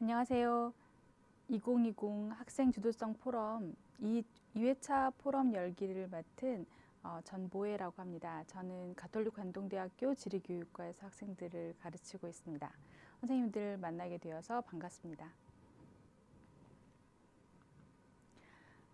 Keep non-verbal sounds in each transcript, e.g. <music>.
안녕하세요. 2020 학생 주도성 포럼 2, 2회차 포럼 열기를 맡은 어, 전보혜라고 합니다. 저는 가톨릭 관동대학교 지리교육과에서 학생들을 가르치고 있습니다. 선생님들 만나게 되어서 반갑습니다.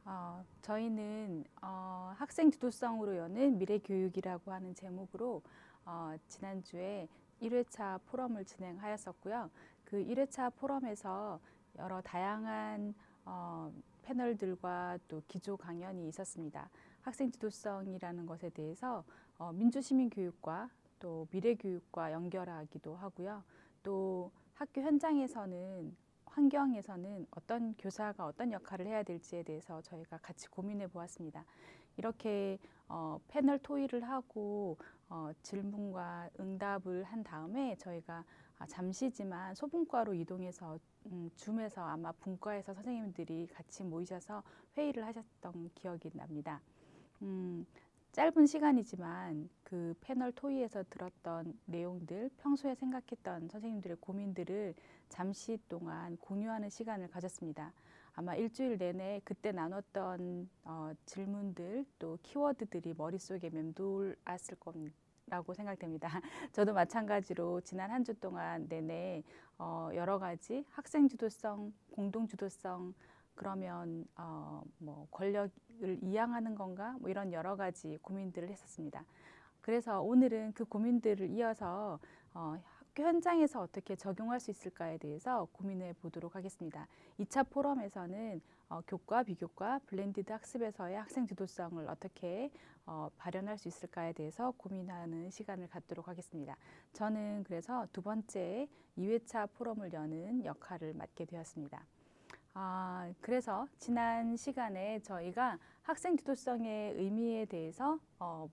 어, 저희는 어, 학생 주도성으로 여는 미래 교육이라고 하는 제목으로 어, 지난주에 1회차 포럼을 진행하였었고요. 그 1회차 포럼에서 여러 다양한 어, 패널들과 또 기조 강연이 있었습니다. 학생 지도성이라는 것에 대해서 어, 민주시민 교육과 또 미래 교육과 연결하기도 하고요. 또 학교 현장에서는 환경에서는 어떤 교사가 어떤 역할을 해야 될지에 대해서 저희가 같이 고민해 보았습니다. 이렇게 어, 패널 토의를 하고 어, 질문과 응답을 한 다음에 저희가 아, 잠시지만 소분과로 이동해서 음, 줌에서 아마 분과에서 선생님들이 같이 모이셔서 회의를 하셨던 기억이 납니다. 음, 짧은 시간이지만 그 패널 토의에서 들었던 내용들, 평소에 생각했던 선생님들의 고민들을 잠시 동안 공유하는 시간을 가졌습니다. 아마 일주일 내내 그때 나눴던 어, 질문들 또 키워드들이 머릿속에 맴돌았을 겁니다. 라고 생각됩니다. <laughs> 저도 마찬가지로 지난 한 주 동안 내내 어, 여러 가지 학생 주도성, 공동 주도성, 그러면 어, 뭐 권력을 이양하는 건가 뭐 이런 여러 가지 고민들을 했었습니다. 그래서 오늘은 그 고민들을 이어서 어, 학교 현장에서 어떻게 적용할 수 있을까에 대해서 고민해 보도록 하겠습니다. 2차 포럼에서는 어, 교과, 비교과, 블렌디드 학습에서의 학생 주도성을 어떻게 어, 발현할 수 있을까에 대해서 고민하는 시간을 갖도록 하겠습니다. 저는 그래서 두 번째 2회차 포럼을 여는 역할을 맡게 되었습니다. 아, 그래서 지난 시간에 저희가 학생 주도성의 의미에 대해서 어,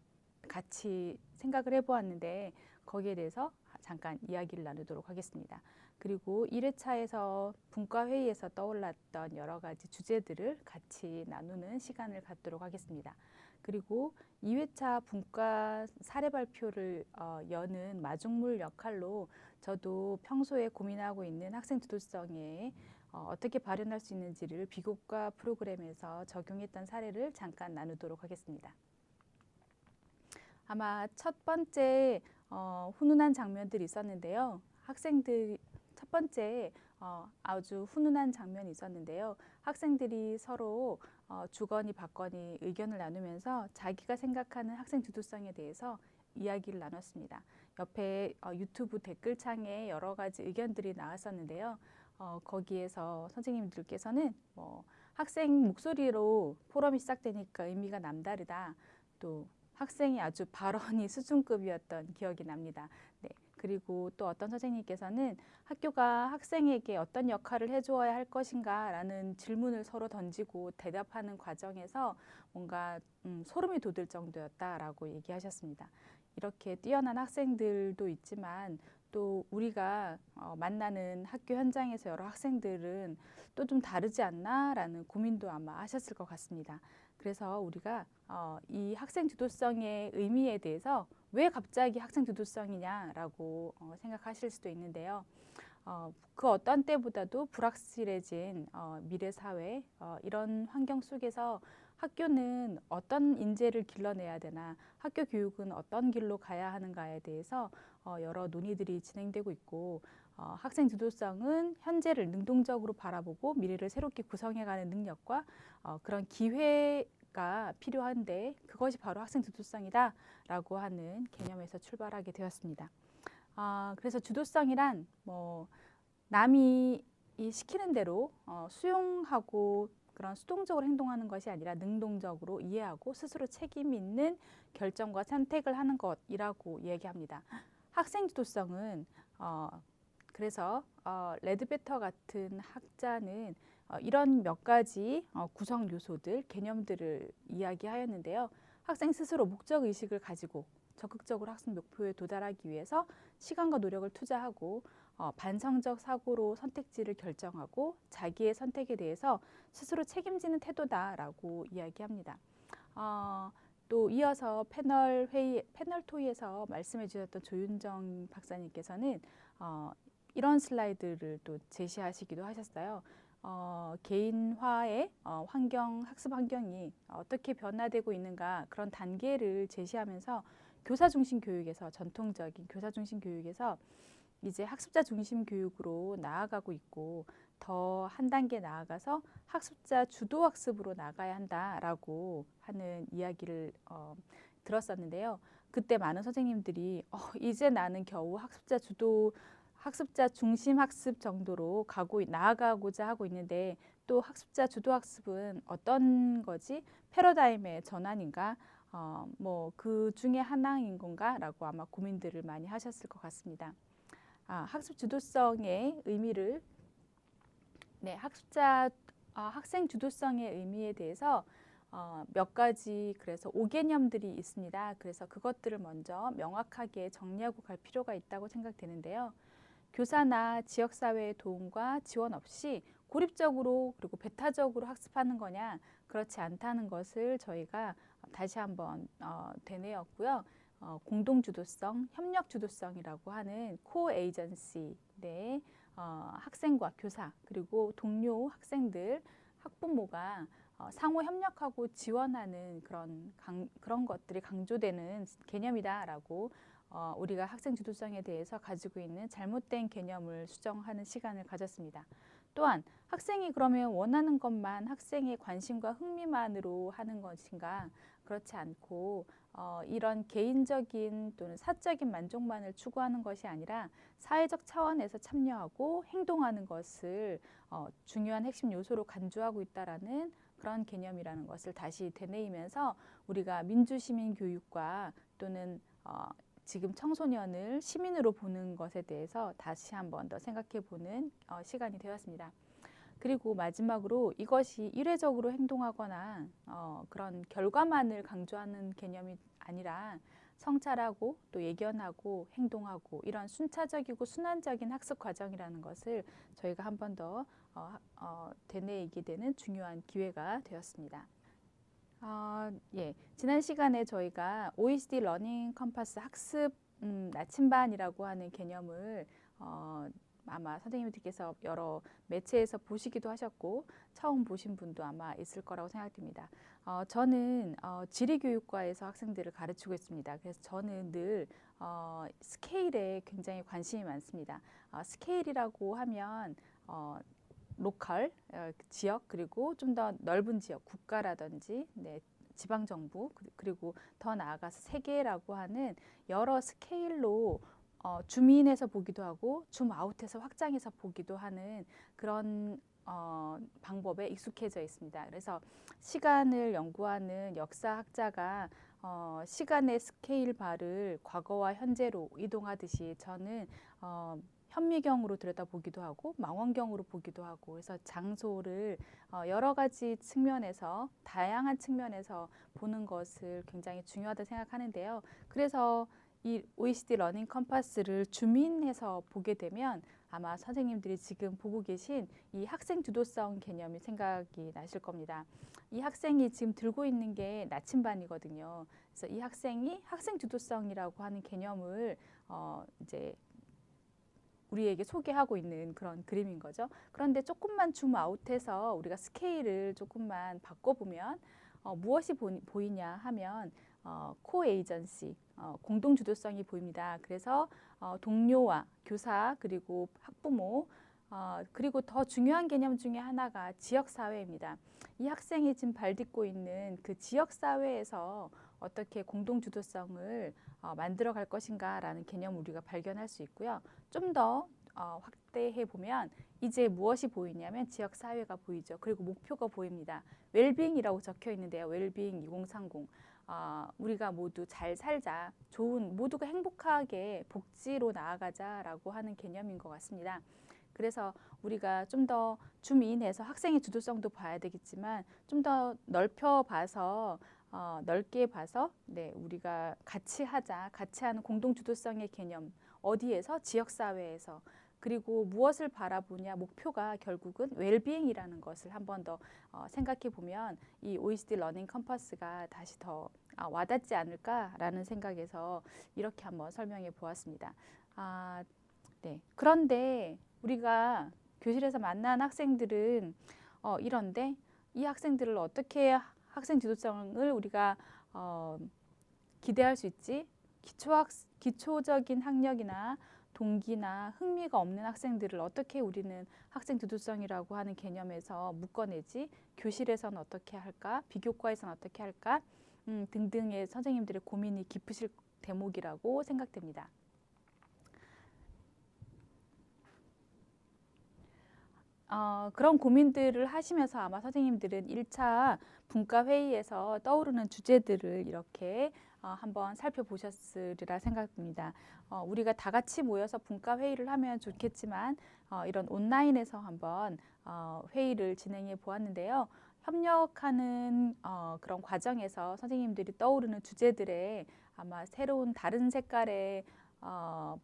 같이 생각을 해보았는데 거기에 대해서 잠깐 이야기를 나누도록 하겠습니다. 그리고 1회차에서 분과회의에서 떠올랐던 여러 가지 주제들을 같이 나누는 시간을 갖도록 하겠습니다. 그리고 2회차 분과 사례 발표를 어, 여는 마중물 역할로 저도 평소에 고민하고 있는 학생 주도성에 어, 어떻게 발현할 수 있는지를 비교과 프로그램에서 적용했던 사례를 잠깐 나누도록 하겠습니다. 아마 첫 번째 어, 훈훈한 장면들이 있었는데요. 학생들 첫 번째 어, 아주 훈훈한 장면이 있었는데요. 학생들이 서로 어, 주거니 받거니 의견을 나누면서 자기가 생각하는 학생 주도성에 대해서 이야기를 나눴습니다. 옆에 어, 유튜브 댓글창에 여러 가지 의견들이 나왔었는데요. 어, 거기에서 선생님들께서는 뭐 학생 목소리로 포럼이 시작되니까 의미가 남다르다. 또 학생이 아주 발언이 수준급이었던 기억이 납니다. 네. 그리고 또 어떤 선생님께서는 학교가 학생에게 어떤 역할을 해주어야 할 것인가라는 질문을 서로 던지고 대답하는 과정에서 뭔가 음, 소름이 돋을 정도였다라고 얘기하셨습니다. 이렇게 뛰어난 학생들도 있지만 또 우리가 어, 만나는 학교 현장에서 여러 학생들은 또 좀 다르지 않나라는 고민도 아마 하셨을 것 같습니다. 그래서 우리가 어, 이 학생 주도성의 의미에 대해서 왜 갑자기 학생 주도성이냐라고 어, 생각하실 수도 있는데요. 어, 그 어떤 때보다도 불확실해진 어, 미래 사회 어, 이런 환경 속에서 학교는 어떤 인재를 길러내야 되나, 학교 교육은 어떤 길로 가야 하는가에 대해서 어, 여러 논의들이 진행되고 있고, 어, 학생 주도성은 현재를 능동적으로 바라보고 미래를 새롭게 구성해가는 능력과 어, 그런 기회 가 필요한데 그것이 바로 학생 주도성이다라고 하는 개념에서 출발하게 되었습니다. 아, 그래서 주도성이란 뭐 남이 이 시키는 대로 어, 수용하고 그런 수동적으로 행동하는 것이 아니라 능동적으로 이해하고 스스로 책임 있는 결정과 선택을 하는 것이라고 얘기합니다. 학생 주도성은 어, 그래서 어, 레드베터 같은 학자는 어, 이런 몇 가지 어, 구성 요소들, 개념들을 이야기하였는데요. 학생 스스로 목적 의식을 가지고 적극적으로 학습 목표에 도달하기 위해서 시간과 노력을 투자하고 어, 반성적 사고로 선택지를 결정하고 자기의 선택에 대해서 스스로 책임지는 태도다라고 이야기합니다. 어, 또 이어서 패널 회의, 패널 토의에서 말씀해 주셨던 조윤정 박사님께서는 어, 이런 슬라이드를 또 제시하시기도 하셨어요. 어, 개인화의 어, 환경, 학습 환경이 어떻게 변화되고 있는가 그런 단계를 제시하면서 교사 중심 교육에서 전통적인 교사 중심 교육에서 이제 학습자 중심 교육으로 나아가고 있고 더 한 단계 나아가서 학습자 주도 학습으로 나가야 한다라고 하는 이야기를 어, 들었었는데요. 그때 많은 선생님들이 어, 이제 나는 겨우 학습자 주도 학습자 중심 학습 정도로 가고 나아가고자 하고 있는데 또 학습자 주도 학습은 어떤 거지 패러다임의 전환인가 어, 뭐 그 중에 하나인 건가라고 아마 고민들을 많이 하셨을 것 같습니다. 아, 학습 주도성의 의미를 네 학습자 아, 학생 주도성의 의미에 대해서 어, 몇 가지 그래서 5개념들이 있습니다. 그래서 그것들을 먼저 명확하게 정리하고 갈 필요가 있다고 생각되는데요. 교사나 지역사회의 도움과 지원 없이 고립적으로 그리고 배타적으로 학습하는 거냐 그렇지 않다는 것을 저희가 다시 한번 어, 되뇌었고요. 어, 공동주도성, 협력주도성이라고 하는 코 에이전시 네, 어, 학생과 교사 그리고 동료 학생들 학부모가 어, 상호 협력하고 지원하는 그런 강, 그런 것들이 강조되는 개념이다라고 어, 우리가 학생 주도성에 대해서 가지고 있는 잘못된 개념을 수정하는 시간을 가졌습니다. 또한 학생이 그러면 원하는 것만 학생의 관심과 흥미만으로 하는 것인가 그렇지 않고 어, 이런 개인적인 또는 사적인 만족만을 추구하는 것이 아니라 사회적 차원에서 참여하고 행동하는 것을 어, 중요한 핵심 요소로 간주하고 있다라는 그런 개념이라는 것을 다시 되뇌이면서 우리가 민주시민 교육과 또는 어, 지금 청소년을 시민으로 보는 것에 대해서 다시 한번 더 생각해 보는 어, 시간이 되었습니다. 그리고 마지막으로 이것이 일회적으로 행동하거나 어, 그런 결과만을 강조하는 개념이 아니라 성찰하고 또 예견하고 행동하고 이런 순차적이고 순환적인 학습 과정이라는 것을 저희가 한 번 더 어, 어, 되뇌이게 되는 중요한 기회가 되었습니다. 어, 예, 지난 시간에 저희가 OECD 러닝 컴퍼스 학습 음, 나침반이라고 하는 개념을 어, 아마 선생님들께서 여러 매체에서 보시기도 하셨고 처음 보신 분도 아마 있을 거라고 생각됩니다. 어, 저는 어, 지리교육과에서 학생들을 가르치고 있습니다. 그래서 저는 늘 어, 스케일에 굉장히 관심이 많습니다. 어, 스케일이라고 하면 어, 로컬 어, 지역 그리고 좀 더 넓은 지역 국가라든지 네, 지방 정부 그리고 더 나아가서 세계라고 하는 여러 스케일로 어, 줌인해서 보기도 하고 줌아웃해서 확장해서 보기도 하는 그런 어, 방법에 익숙해져 있습니다. 그래서 시간을 연구하는 역사학자가 어, 시간의 스케일 바를 과거와 현재로 이동하듯이 저는 어, 현미경으로 들여다보기도 하고 망원경으로 보기도 하고 그래서 장소를 어, 여러 가지 측면에서 다양한 측면에서 보는 것을 굉장히 중요하다 생각하는데요. 그래서 이 OECD 러닝 컴파스를 주민해서 보게 되면 아마 선생님들이 지금 보고 계신 이 학생 주도성 개념이 생각이 나실 겁니다. 이 학생이 지금 들고 있는 게 나침반이거든요. 그래서 이 학생이 학생 주도성이라고 하는 개념을 어 이제 우리에게 소개하고 있는 그런 그림인 거죠. 그런데 조금만 줌 아웃해서 우리가 스케일을 조금만 바꿔보면 어, 무엇이 보, 보이냐 하면 어, 코 에이전시, 어, 공동 주도성이 보입니다. 그래서 어, 동료와 교사 그리고 학부모 어, 그리고 더 중요한 개념 중에 하나가 지역 사회입니다. 이 학생이 지금 발딛고 있는 그 지역 사회에서 어떻게 공동 주도성을 어, 만들어 갈 것인가라는 개념을 우리가 발견할 수 있고요. 좀더 어, 확대해 보면 이제 무엇이 보이냐면 지역 사회가 보이죠. 그리고 목표가 보입니다. 웰빙이라고 적혀 있는데요. 웰빙 2030. 어, 우리가 모두 잘 살자, 좋은 모두가 행복하게 복지로 나아가자라고 하는 개념인 것 같습니다. 그래서 우리가 좀더 줌인해서 학생의 주도성도 봐야 되겠지만 좀 더 넓혀 봐서 어, 넓게 봐서 네 우리가 같이 하자, 같이 하는 공동 주도성의 개념 어디에서 지역 사회에서 그리고 무엇을 바라보냐 목표가 결국은 웰비잉이라는 것을 한 번 더 어, 생각해 보면 이 OECD 러닝 컴퍼스가 다시 더 아, 와닿지 않을까라는 생각에서 이렇게 한번 설명해 보았습니다. 아, 네. 그런데 우리가 교실에서 만난 학생들은 어, 이런데 이 학생들을 어떻게 학생 지도성을 우리가 어, 기대할 수 있지? 기초학 기초적인 학력이나 동기나 흥미가 없는 학생들을 어떻게 우리는 학생 주도성이라고 하는 개념에서 묶어내지? 교실에서는 어떻게 할까? 비교과에서는 어떻게 할까? 음, 등등의 선생님들의 고민이 깊으실 대목이라고 생각됩니다. 어, 그런 고민들을 하시면서 아마 선생님들은 1차 분과 회의에서 떠오르는 주제들을 이렇게 어, 한번 살펴보셨으리라 생각됩니다. 어, 우리가 다 같이 모여서 분과 회의를 하면 좋겠지만 어, 이런 온라인에서 한번 어, 회의를 진행해 보았는데요. 협력하는 어, 그런 과정에서 선생님들이 떠오르는 주제들에 아마 새로운 다른 색깔의 어,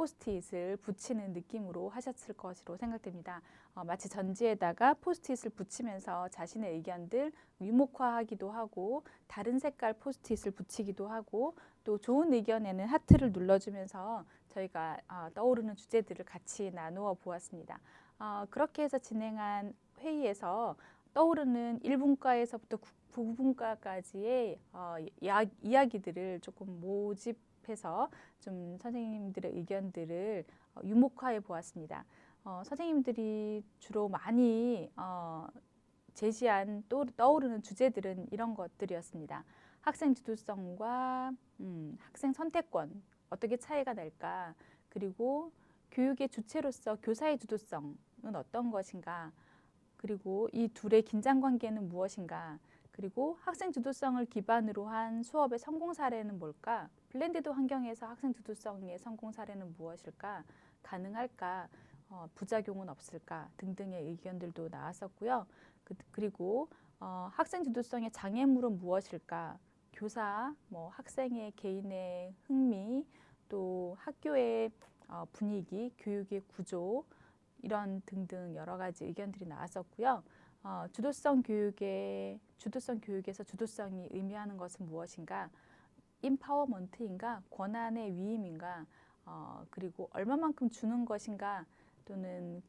포스트잇을 붙이는 느낌으로 하셨을 것으로 생각됩니다. 어, 마치 전지에다가 포스트잇을 붙이면서 자신의 의견들 유목화하기도 하고 다른 색깔 포스트잇을 붙이기도 하고 또 좋은 의견에는 하트를 눌러주면서 저희가 어, 떠오르는 주제들을 같이 나누어 보았습니다. 어, 그렇게 해서 진행한 회의에서 떠오르는 1분과에서부터 9분과까지의 어, 이야, 이야기들을 조금 모집 해서 좀 선생님들의 의견들을 어, 유목화해 보았습니다. 어, 선생님들이 주로 많이 어, 제시한 또 떠오르는 주제들은 이런 것들이었습니다. 학생 주도성과 음, 학생 선택권 어떻게 차이가 날까? 그리고 교육의 주체로서 교사의 주도성은 어떤 것인가? 그리고 이 둘의 긴장 관계는 무엇인가? 그리고 학생 주도성을 기반으로 한 수업의 성공 사례는 뭘까? 블렌디드 환경에서 학생 주도성의 성공 사례는 무엇일까? 가능할까? 어, 부작용은 없을까? 등등의 의견들도 나왔었고요. 그, 리고 어, 학생 주도성의 장애물은 무엇일까? 교사, 뭐 학생의 개인의 흥미, 또 학교의 어, 분위기, 교육의 구조 이런 등등 여러 가지 의견들이 나왔었고요. 어, 주도성 교육의 주도성 교육에서 주도성이 의미하는 것은 무엇인가? 임파워먼트인가? 권한의 위임인가? 어, 그리고 얼마만큼 주는 것인가? 또는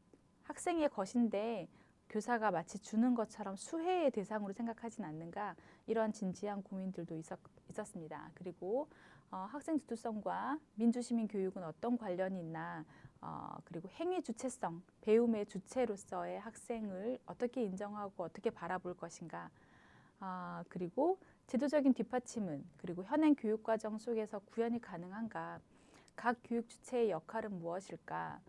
학생의 것인데 교사가 마치 주는 것처럼 수혜의 대상으로 생각하진 않는가? 이런 진지한 고민들도 있었, 있었 습니다. 그리고 어, 학생 주도성과 민주시민 교육은 어떤 관련이 있나? 어, 그리고 행위 주체성, 배움의 주체로서의 학생을 어떻게 인정하고 어떻게 바라볼 것인가? 아, 그리고 제도적인 뒷받침은 그리고 현행 교육 과정 속에서 구현이 가능한가? 각 교육 주체의 역할은 무엇일까?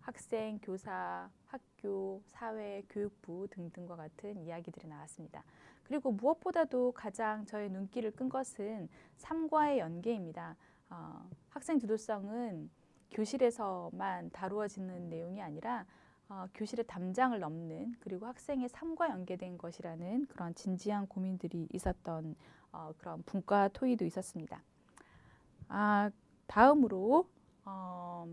학생, 교사, 학교, 사회, 교육부 등등과 같은 이야기들이 나왔습니다. 그리고 무엇보다도 가장 저의 눈길을 끈 것은 삶과의 연계입니다. 어, 학생 주도성은 교실에서만 다루어지는 내용이 아니라 어, 교실의 담장을 넘는 그리고 학생의 삶과 연계된 것이라는 그런 진지한 고민들이 있었던 어, 그런 분과 토의도 있었습니다. 아, 다음으로 어,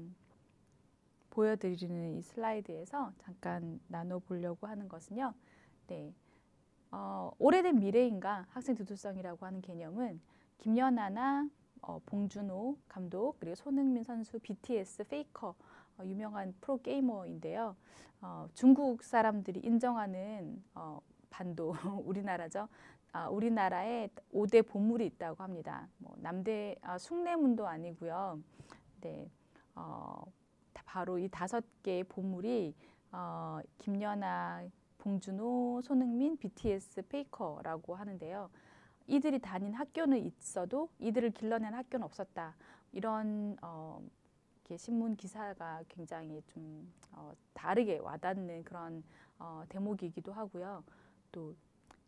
보여드리는 이 슬라이드에서 잠깐 나눠보려고 하는 것은요. 네, 어, 오래된 미래인가 학생 주도성이라고 하는 개념은 김연아나 어, 봉준호 감독 그리고 손흥민 선수, BTS, 페이커 어, 유명한 프로 게이머인데요. 어, 중국 사람들이 인정하는 어, 반도 <laughs> 우리나라죠. 아, 우리나라에 5대 보물이 있다고 합니다. 뭐 남대 아, 숭례문도 아니고요. 네, 어, 바로 이 다섯 개의 보물이 어, 김연아, 봉준호, 손흥민, BTS, 페이커라고 하는데요. 이들이 다닌 학교는 있어도 이들을 길러낸 학교는 없었다. 이런 어, 신문 기사가 굉장히 좀 어, 다르게 와닿는 그런 어, 대목이기도 하고요. 또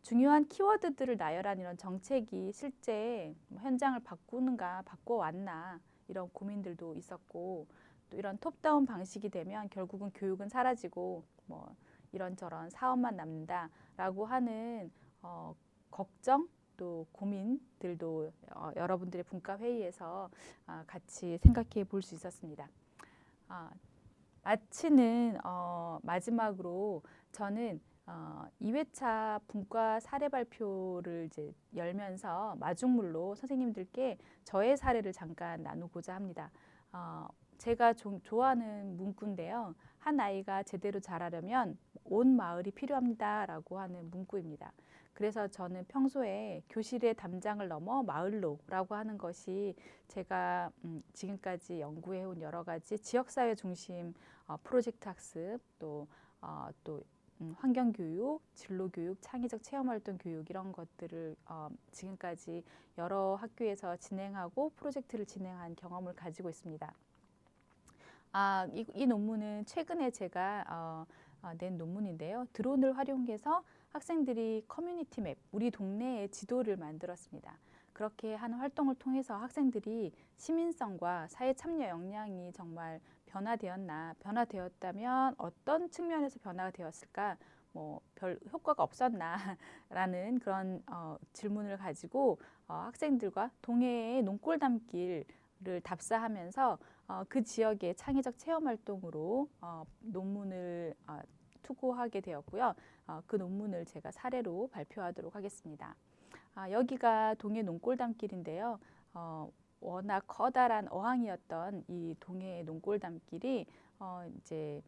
중요한 키워드들을 나열한 이런 정책이 실제 뭐 현장을 바꾸는가 바꿔왔나 이런 고민들도 있었고 또 이런 톱다운 방식이 되면 결국은 교육은 사라지고 뭐 이런저런 사업만 남는다라고 하는 어, 걱정 또 고민들도 어, 여러분들의 분과 회의에서 어, 같이 생각해 볼 수 있었습니다. 어, 마치는 어, 마지막으로 저는 어, 2회차 분과 사례 발표를 이제 열면서 마중물로 선생님들께 저의 사례를 잠깐 나누고자 합니다. 어, 제가 좀 좋아하는 문구인데요. 한 아이가 제대로 자라려면 온 마을이 필요합니다라고 하는 문구입니다. 그래서 저는 평소에 교실의 담장을 넘어 마을로라고 하는 것이 제가 음, 지금까지 연구해온 여러 가지 지역사회 중심 어, 프로젝트 학습 또 어, 또 음, 환경교육, 진로교육, 창의적 체험활동 교육 이런 것들을 어, 지금까지 여러 학교에서 진행하고 프로젝트를 진행한 경험을 가지고 있습니다. 아, 이, 이 논문은 최근에 제가 어, 어, 낸 논문인데요. 드론을 활용해서 학생들이 커뮤니티 맵, 우리 동네의 지도를 만들었습니다. 그렇게 하는 활동을 통해서 학생들이 시민성과 사회 참여 역량이 정말 변화되었나, 변화되었다면 어떤 측면에서 변화가 되었을까, 뭐 별 효과가 없었나라는 <laughs> 그런 어, 질문을 가지고 어, 학생들과 동해의 논골 담기를 답사하면서 어, 그 지역의 창의적 체험 활동으로 어, 논문을 어, 투고하게 되었고요. 어, 그 논문을 제가 사례로 발표하도록 하겠습니다. 아, 여기가 동해 논골담길인데요. 어, 워낙 커다란 어항이었던 이 동해 논골담길이 어, 이제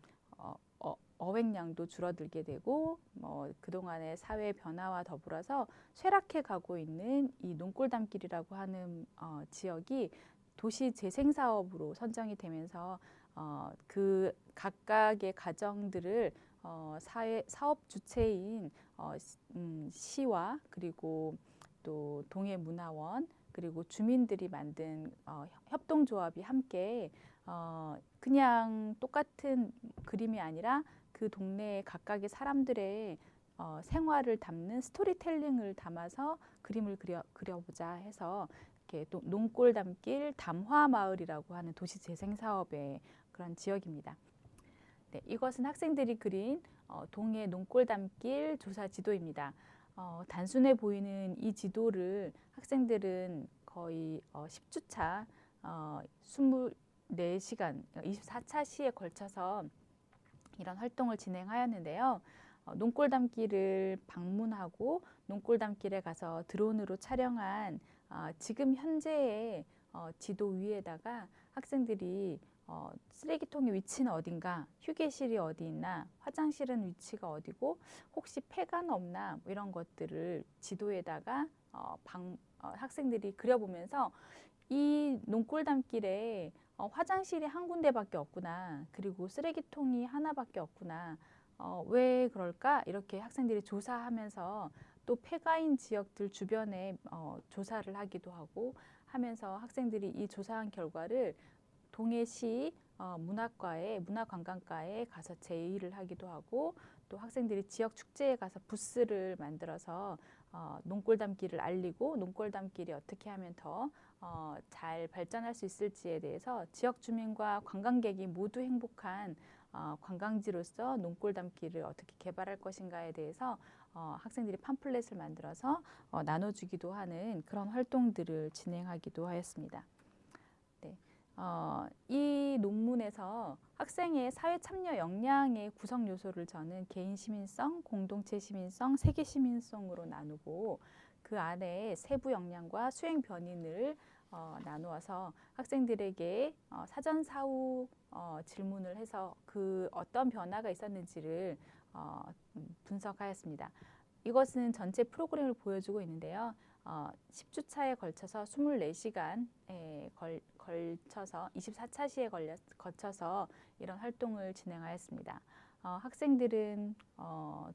어획량도 줄어들게 되고 뭐 그동안의 사회 변화와 더불어서 쇠락해 가고 있는 이 논골담길이라고 하는 어, 지역이 도시 재생 사업으로 선정이 되면서 어, 그 각각의 가정들을 어, 사회 사업 주체인 어, 음, 시와 그리고 또 동해문화원 그리고 주민들이 만든 어, 협동조합이 함께 어, 그냥 똑같은 그림이 아니라 그 동네의 각각의 사람들의 어, 생활을 담는 스토리텔링을 담아서 그림을 그려, 그려보자 해서 이렇게 또 농골 담길 담화 마을이라고 하는 도시 재생 사업의 그런 지역입니다. 네, 이것은 학생들이 그린 어, 동해 농골 담길 조사 지도입니다. 어, 단순해 보이는 이 지도를 학생들은 거의 어, 10주차 어, 24시간, 24차 시에 걸쳐서 이런 활동을 진행하였는데요. 어, 농골 담길을 방문하고 농골 담길에 가서 드론으로 촬영한 어, 지금 현재의 어, 지도 위에다가 학생들이 어, 쓰레기통의 위치는 어딘가, 휴게실이 어디 있나, 화장실은 위치가 어디고, 혹시 폐가는 없나, 뭐 이런 것들을 지도에다가 어, 방, 어, 학생들이 그려보면서 이 농골담길에 어, 화장실이 한 군데밖에 없구나, 그리고 쓰레기통이 하나밖에 없구나, 어, 왜 그럴까? 이렇게 학생들이 조사하면서 또 폐가인 지역들 주변에 어, 조사를 하기도 하고 하면서 학생들이 이 조사한 결과를 동해시 어, 문학과에 문화관광과에 가서 제의를 하기도 하고 또 학생들이 지역 축제에 가서 부스를 만들어서 어, 농골담길을 알리고 농골담길이 어떻게 하면 더잘 어, 발전할 수 있을지에 대해서 지역 주민과 관광객이 모두 행복한 어, 관광지로서 농골담길을 어떻게 개발할 것인가에 대해서 어, 학생들이 팜플렛을 만들어서 어, 나눠주기도 하는 그런 활동들을 진행하기도 하였습니다. 네. 어, 이 논문에서 학생의 사회 참여 역량의 구성 요소를 저는 개인 시민성, 공동체 시민성, 세계 시민성으로 나누고 그 안에 세부 역량과 수행 변인을 어, 나누어서 학생들에게 어, 사전 사후 어, 질문을 해서 그 어떤 변화가 있었는지를 어, 음, 분석하였습니다. 이것은 전체 프로그램을 보여주고 있는데요. 어, 10주차에 걸쳐서 24시간에 걸, 걸쳐서 24차 시에 걸려, 거쳐서 이런 활동을 진행하였습니다. 어, 학생들은 어,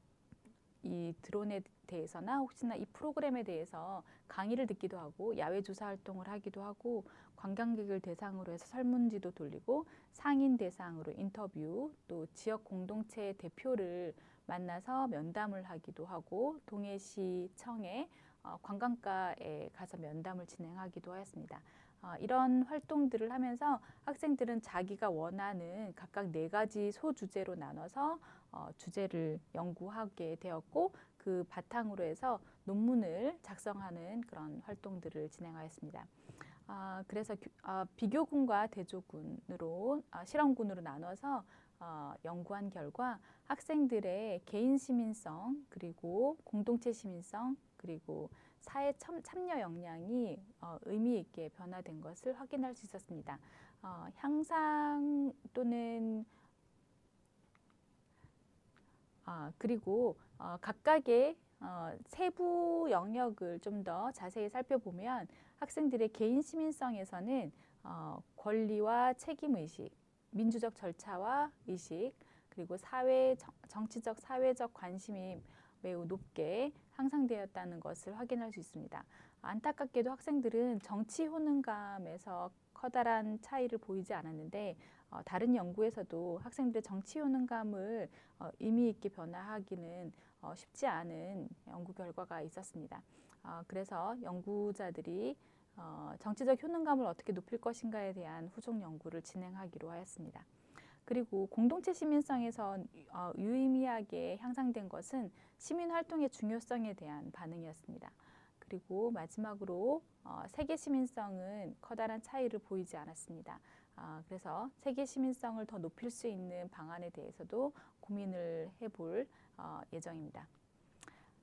이 드론에 대해서나 혹시나 이 프로그램에 대해서 강의를 듣기도 하고 야외 조사 활동을 하기도 하고 관광객을 대상으로 해서 설문지도 돌리고 상인 대상으로 인터뷰 또 지역 공동체 대표를 만나서 면담을 하기도 하고 동해시청에 어, 관광가에 가서 면담을 진행하기도 하였습니다. 어, 이런 활동들을 하면서 학생들은 자기가 원하는 각각 네 가지 소주제로 나눠서 어, 주제를 연구하게 되었고 그 바탕으로 해서 논문을 작성하는 그런 활동들을 진행하였습니다. 아, 그래서 아, 비교군과 대조군으로 아, 실험군으로 나눠서 어, 연구한 결과 학생들의 개인 시민성 그리고 공동체 시민성 그리고 사회 참, 여 역량이 어, 의미 있게 변화된 것을 확인할 수 있었습니다. 어, 향상 또는 아, 그리고 어, 각각의 어, 세부 영역을 좀 더 자세히 살펴보면 학생들의 개인 시민성에서는 어, 권리와 책임 의식, 민주적 절차와 의식, 그리고 사회 정, 정치적 사회적 관심이 매우 높게 향상되었다는 것을 확인할 수 있습니다. 안타깝게도 학생들은 정치 효능감에서 커다란 차이를 보이지 않았는데 어, 다른 연구에서도 학생들의 정치 효능감을 어, 의미 있게 변화하기는 어, 쉽지 않은 연구 결과가 있었습니다. 어, 그래서 연구자들이 어, 정치적 효능감을 어떻게 높일 것인가에 대한 후속 연구를 진행하기로 하였습니다. 그리고 공동체 시민성에서 어, 유의미하게 향상된 것은 시민 활동의 중요성에 대한 반응이었습니다. 그리고 마지막으로 어, 세계 시민성은 커다란 차이를 보이지 않았습니다. 아, 그래서 세계 시민성을 더 높일 수 있는 방안에 대해서도 고민을 해볼 어, 예정입니다.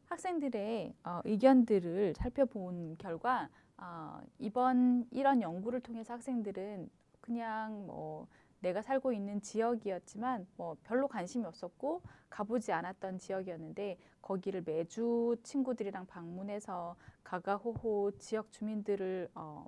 학생들의 어, 의견들을 살펴본 결과 어, 이번 이런 연구를 통해서 학생들은 그냥 뭐 내가 살고 있는 지역이었지만 뭐 별로 관심이 없었고 가보지 않았던 지역이었는데 거기를 매주 친구들이랑 방문해서 가가호호 지역 주민들을 어,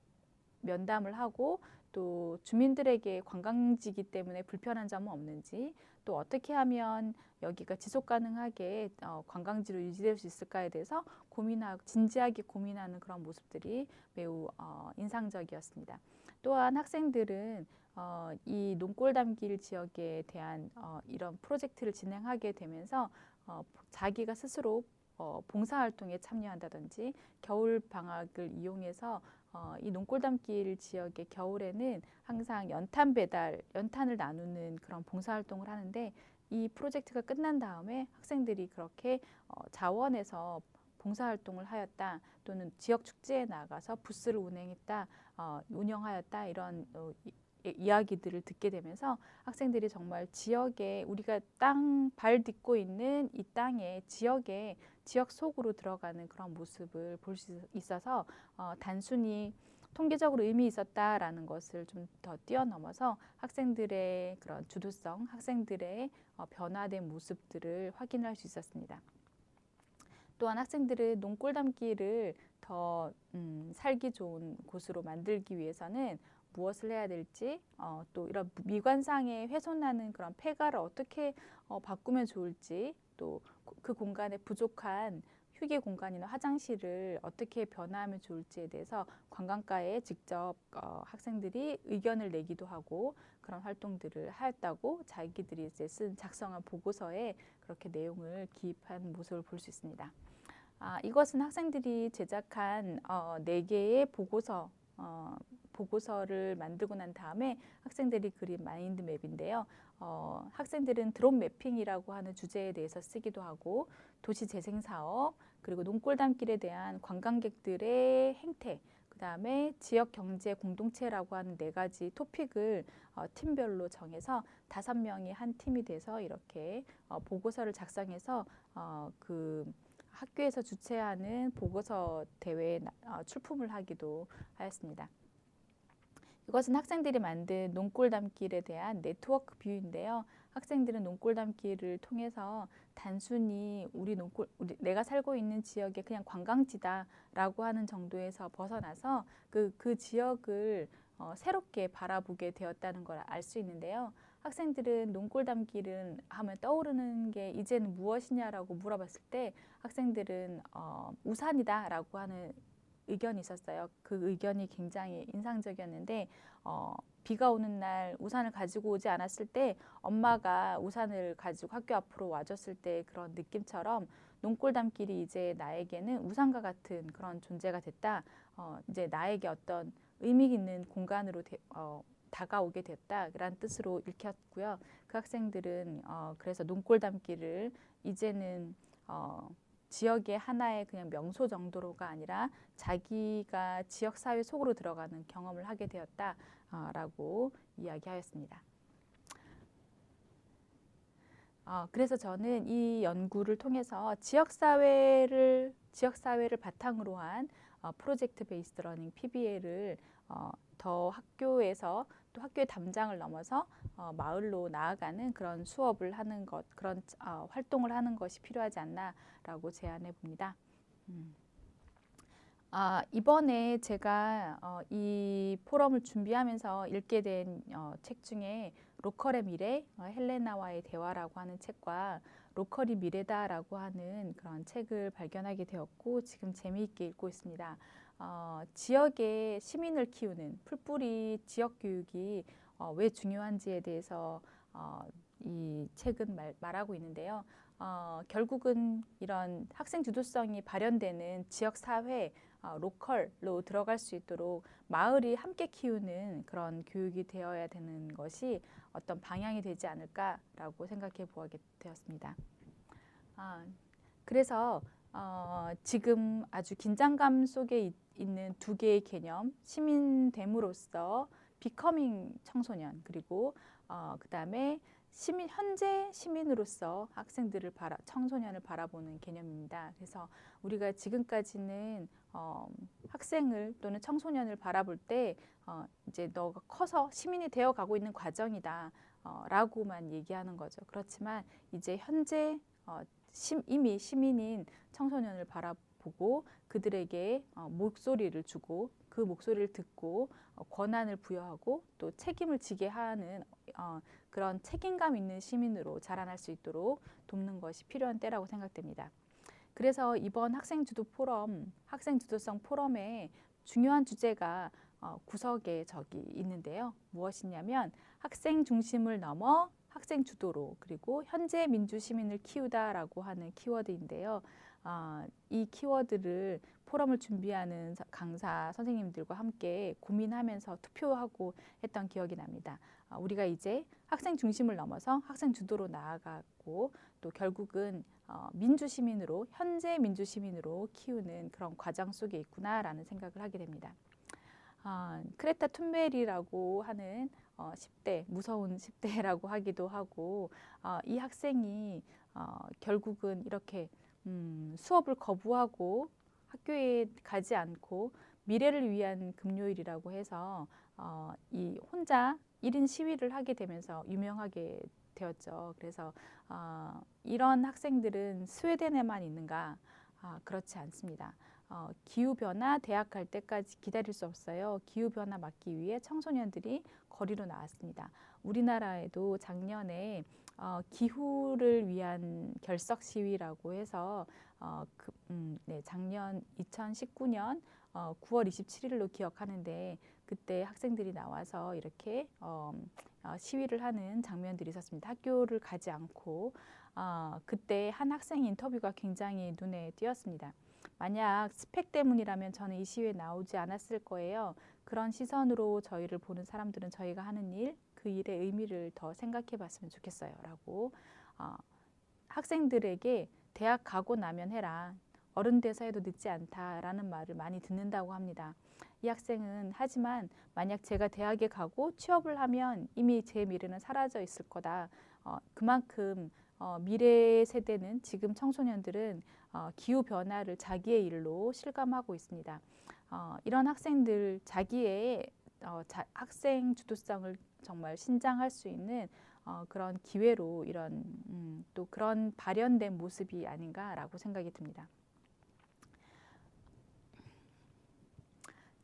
면담을 하고 또 주민들에게 관광지기 때문에 불편한 점은 없는지 또 어떻게 하면 여기가 지속 가능하게 어, 관광지로 유지될 수 있을까에 대해서 고민하고 진지하게 고민하는 그런 모습들이 매우 어, 인상적이었습니다. 또한 학생들은 어, 이 농골담길 지역에 대한 어, 이런 프로젝트를 진행하게 되면서 어, 자기가 스스로 어, 봉사활동에 참여한다든지 겨울 방학을 이용해서 어, 이 농골담길 지역의 겨울에는 항상 연탄 배달, 연탄을 나누는 그런 봉사활동을 하는데 이 프로젝트가 끝난 다음에 학생들이 그렇게 어, 자원에서 봉사활동을 하였다 또는 지역 축제에 나가서 부스를 운행했다, 어, 운영하였다 이런 어, 이, 이야기들을 듣게 되면서 학생들이 정말 지역에 우리가 땅 발 딛고 있는 이 땅에 지역에 지역 속으로 들어가는 그런 모습을 볼 수 있어서 어, 단순히 통계적으로 의미 있었다라는 것을 좀 더 뛰어넘어서 학생들의 그런 주도성, 학생들의 어, 변화된 모습들을 확인할 수 있었습니다. 또한 학생들은 농골 담기를 더 음, 살기 좋은 곳으로 만들기 위해서는 무엇을 해야 될지 어, 또 이런 미관상에 훼손하는 그런 폐가를 어떻게 어, 바꾸면 좋을지 또 그 공간에 부족한 휴게 공간이나 화장실을 어떻게 변화하면 좋을지에 대해서 관광가에 직접 어, 학생들이 의견을 내기도 하고 그런 활동들을 하였다고 자기들이 이제 쓴 작성한 보고서에 그렇게 내용을 기입한 모습을 볼 수 있습니다. 아, 이것은 학생들이 제작한 어, 네 개의 보고서 어, 보고서를 만들고 난 다음에 학생들이 그린 마인드 맵인데요. 어, 학생들은 드론 매핑이라고 하는 주제에 대해서 쓰기도 하고 도시 재생 사업 그리고 농골 담길에 대한 관광객들의 행태 그 다음에 지역 경제 공동체라고 하는 네 가지 토픽을 어, 팀별로 정해서 다섯 명이 한 팀이 돼서 이렇게 어, 보고서를 작성해서 어, 그 학교에서 주최하는 보고서 대회에 어, 출품을 하기도 하였습니다. 이것은 학생들이 만든 농골담길에 대한 네트워크 뷰인데요. 학생들은 농골담길을 통해서 단순히 우리 농골, 우리 내가 살고 있는 지역에 그냥 관광지다라고 하는 정도에서 벗어나서 그, 그 지역을 어, 새롭게 바라보게 되었다는 걸 알 수 있는데요. 학생들은 농골담길은 하면 떠오르는 게 이제는 무엇이냐라고 물어봤을 때 학생들은 어, 우산이다라고 하는 의견이 있었어요. 그 의견이 굉장히 인상적이었는데 어, 비가 오는 날 우산을 가지고 오지 않았을 때 엄마가 우산을 가지고 학교 앞으로 와줬을 때 그런 느낌처럼 농골담길이 이제 나에게는 우산과 같은 그런 존재가 됐다. 어, 이제 나에게 어떤 의미 있는 공간으로 되, 어, 다가오게 됐다라는 뜻으로 읽혔고요. 그 학생들은 어, 그래서 농골담길을 이제는 어, 지역의 하나의 그냥 명소 정도로가 아니라 자기가 지역 사회 속으로 들어가는 경험을 하게 되었다라고 이야기하였습니다. 어, 그래서 저는 이 연구를 통해서 지역 사회를 지역 사회를 바탕으로 한 어, 프로젝트 베이스드 러닝 PBL을 어, 더 학교에서 또 학교의 담장을 넘어서 어, 마을로 나아가는 그런 수업을 하는 것, 그런 어, 활동을 하는 것이 필요하지 않나라고 제안해 봅니다. 음. 아, 이번에 제가 어, 이 포럼을 준비하면서 읽게 된 어, 책 중에 로컬의 미래, 어, 헬레나와의 대화라고 하는 책과 로컬이 미래다라고 하는 그런 책을 발견하게 되었고 지금 재미있게 읽고 있습니다. 어, 지역의 시민을 키우는 풀뿌리 지역 교육이 어, 왜 중요한지에 대해서 어, 이 책은 말, 말하고 있는데요. 어, 결국은 이런 학생 주도성이 발현되는 지역 사회 어, 로컬로 들어갈 수 있도록 마을이 함께 키우는 그런 교육이 되어야 되는 것이 어떤 방향이 되지 않을까라고 생각해 보게 되었습니다. 아, 그래서 어, 지금 아주 긴장감 속에 있, 있는 두 개의 개념, 시민됨으로써 비커밍 청소년 그리고 어, 그 다음에 시민 현재 시민으로서 학생들을 바라 청소년을 바라보는 개념입니다. 그래서 우리가 지금까지는 어, 학생을 또는 청소년을 바라볼 때 어, 이제 너가 커서 시민이 되어 가고 있는 과정이다. 어, 라고만 얘기하는 거죠. 그렇지만 이제 현재 어, 심, 이미 시민인 청소년을 바라보 고 그들에게 어, 목소리를 주고 그 목소리를 듣고 어, 권한을 부여하고 또 책임을 지게 하는 어, 그런 책임감 있는 시민으로 자라날 수 있도록 돕는 것이 필요한 때라고 생각됩니다. 그래서 이번 학생 주도 포럼, 학생 주도성 포럼의 중요한 주제가 어, 구석에 저기 있는데요. 무엇이냐면 학생 중심을 넘어 학생 주도로 그리고 현재 민주 시민을 키우다라고 하는 키워드인데요. 어, 이 키워드를 포럼을 준비하는 강사 선생님들과 함께 고민하면서 투표하고 했던 기억이 납니다. 어, 우리가 이제 학생 중심을 넘어서 학생 주도로 나아가고 또 결국은 어, 민주 시민으로 현재 민주 시민으로 키우는 그런 과정 속에 있구나라는 생각을 하게 됩니다. 어, 크레타 툰베리라고 하는 어, 10대 무서운 10대라고 하기도 하고 어, 이 학생이 어, 결국은 이렇게 음, 수업을 거부하고 학교에 가지 않고 미래를 위한 금요일이라고 해서 어, 이 혼자 1인 시위를 하게 되면서 유명하게 되었죠. 그래서 어, 이런 학생들은 스웨덴에만 있는가? 아, 그렇지 않습니다. 어, 기후변화 대학 갈 때까지 기다릴 수 없어요. 기후변화 막기 위해 청소년들이 거리로 나왔습니다. 우리나라에도 작년에 어, 기후를 위한 결석 시위라고 해서 어, 그, 음, 네, 작년 2019년 어, 9월 27일로 기억하는데 그때 학생들이 나와서 이렇게 어, 어, 시위를 하는 장면들이 있었습니다. 학교를 가지 않고 어, 그때 한 학생 인터뷰가 굉장히 눈에 띄었습니다. 만약 스펙 때문이라면 저는 이 시위에 나오지 않았을 거예요. 그런 시선으로 저희를 보는 사람들은 저희가 하는 일, 그 일의 의미를 더 생각해 봤으면 좋겠어요. 라고 어, 학생들에게 대학 가고 나면 해라. 어른 해도 늦지 않다라는 말을 많이 듣는다고 합니다. 이 학생은 하지만 만약 제가 대학에 가고 취업을 하면 이미 제 미래는 사라져 있을 거다. 어, 그만큼 어, 미래 세대는 지금 청소년들은 어, 기후 변화를 자기의 일로 실감하고 있습니다. 어, 이런 학생들 자기의 어, 자, 학생 주도성을 정말 신장할 수 있는 어, 그런 기회로 이런 음, 또 그런 발현된 모습이 아닌가라고 생각이 듭니다.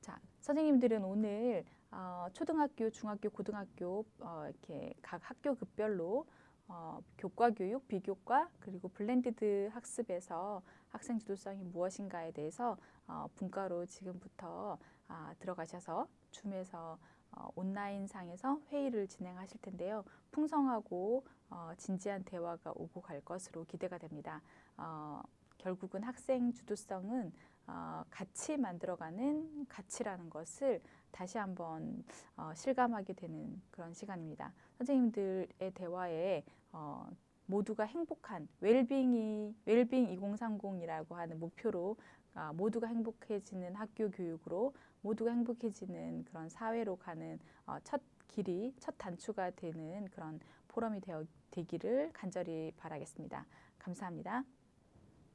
자, 선생님들은 오늘 어, 초등학교, 중학교, 고등학교 어, 이렇게 각 학교 급별로 어, 교과 교육, 비교과 그리고 블렌디드 학습에서 학생 주도성이 무엇인가에 대해서 어, 분과로 지금부터 아, 들어가셔서 줌에서 어, 온라인상에서 회의를 진행하실 텐데요. 풍성하고 어, 진지한 대화가 오고 갈 것으로 기대가 됩니다. 어, 결국은 학생 주도성은 어, 같이 만들어가는 가치라는 것을 다시 한번 어, 실감하게 되는 그런 시간입니다. 선생님들의 대화에 어, 모두가 행복한 웰빙이 웰빙 2030이라고 하는 목표로 아, 모두가 행복해지는 학교 교육으로 모두가 행복해지는 그런 사회로 가는 어, 첫 길이 첫 단추가 되는 그런 포럼이 되어, 되기를 간절히 바라겠습니다. 감사합니다.